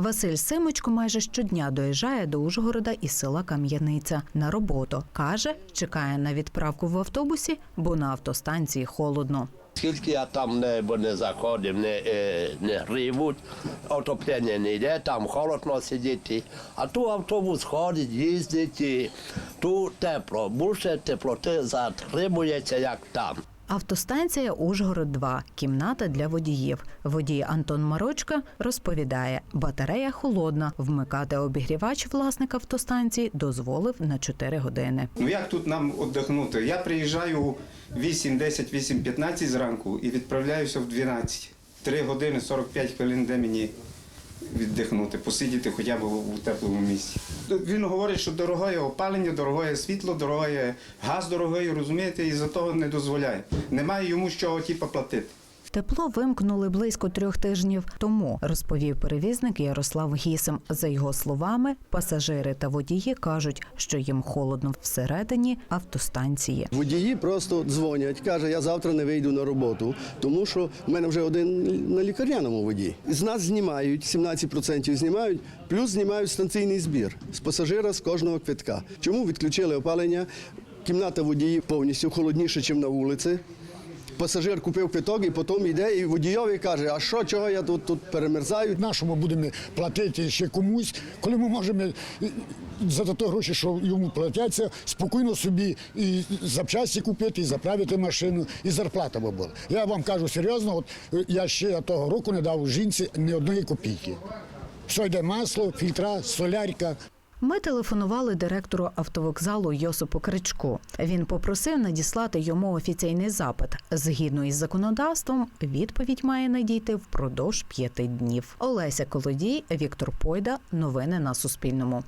Василь Симочко майже щодня доїжджає до Ужгорода із села Кам'яниця на роботу. Каже, чекає на відправку в автобусі, бо на автостанції холодно. Скільки я там не, не заходив, не, е, не грівуть, отоплення не йде, там холодно сидіти. А тут автобус ходить, їздить, і тут тепло. Більше теплоти затримується, як там. Автостанція Ужгород 2 кімната для водіїв. Водій Антон Марочка розповідає, батарея холодна. Вмикати обігрівач власник автостанції дозволив на 4 години. Ну як тут нам віддихнути? Я приїжджаю 8, 10, 8, 15 зранку і відправляюся в 12. 3 години 45 хвилин, де мені віддихнути, посидіти хоча б у теплому місці. Він говорить, що дорогоє опалення, дорогоє світло, дорогоє газ дорогий, розумієте, і за того не дозволяє. Немає йому з чого типу, платити. Тепло вимкнули близько трьох тижнів тому, розповів перевізник Ярослав Гісим. За його словами, пасажири та водії кажуть, що їм холодно всередині автостанції. Водії просто дзвонять, каже, я завтра не вийду на роботу, тому що в мене вже один на лікарняному воді. З нас знімають, 17% знімають, плюс знімають станційний збір з пасажира з кожного квитка. Чому відключили опалення? Кімната водії повністю холодніша, ніж на вулиці. Пасажир купив квиток і потім йде, і водійові каже, а що, чого я тут, тут перемерзаю? На що ми будемо платити ще комусь, коли ми можемо е, за ті гроші, що йому платяться, спокійно собі і запчасті купити, і заправити машину, і зарплата би була. Я вам кажу серйозно, от е, я ще того року не дав жінці ні одної копійки. Все йде масло, фільтра, солярка. Ми телефонували директору автовокзалу Йосипу Кричку. Він попросив надіслати йому офіційний запит. Згідно із законодавством, відповідь має надійти впродовж п'яти днів. Олеся Колодій, Віктор Пойда. Новини на Суспільному.